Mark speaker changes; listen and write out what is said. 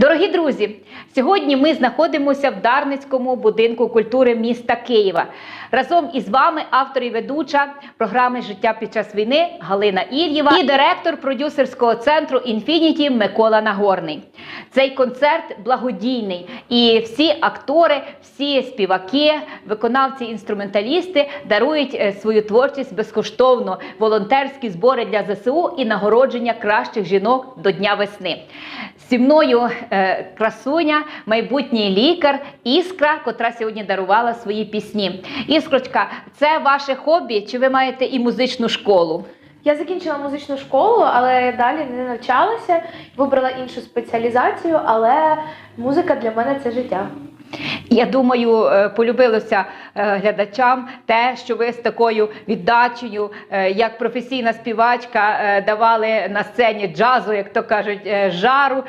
Speaker 1: Дорогі друзі, сьогодні ми знаходимося в Дарницькому будинку культури міста Києва. Разом із вами автор і ведуча програми Життя під час війни Галина Ільєва і директор продюсерського центру Інфініті Микола Нагорний. Цей концерт благодійний, і всі актори, всі співаки, виконавці, інструменталісти дарують е, свою творчість безкоштовно, волонтерські збори для ЗСУ і нагородження кращих жінок до Дня весни. Зі мною е, красуня, майбутній лікар Іскра, котра сьогодні дарувала свої пісні. Іскрочка, це ваше хобі? Чи ви маєте і музичну школу?
Speaker 2: Я закінчила музичну школу, але далі не навчалася. Вибрала іншу спеціалізацію, але музика для мене це життя.
Speaker 1: Я думаю, е, полюбилося е, глядачам те, що ви з такою віддачею, е, як професійна співачка, давали на сцені джазу, як то кажуть, жару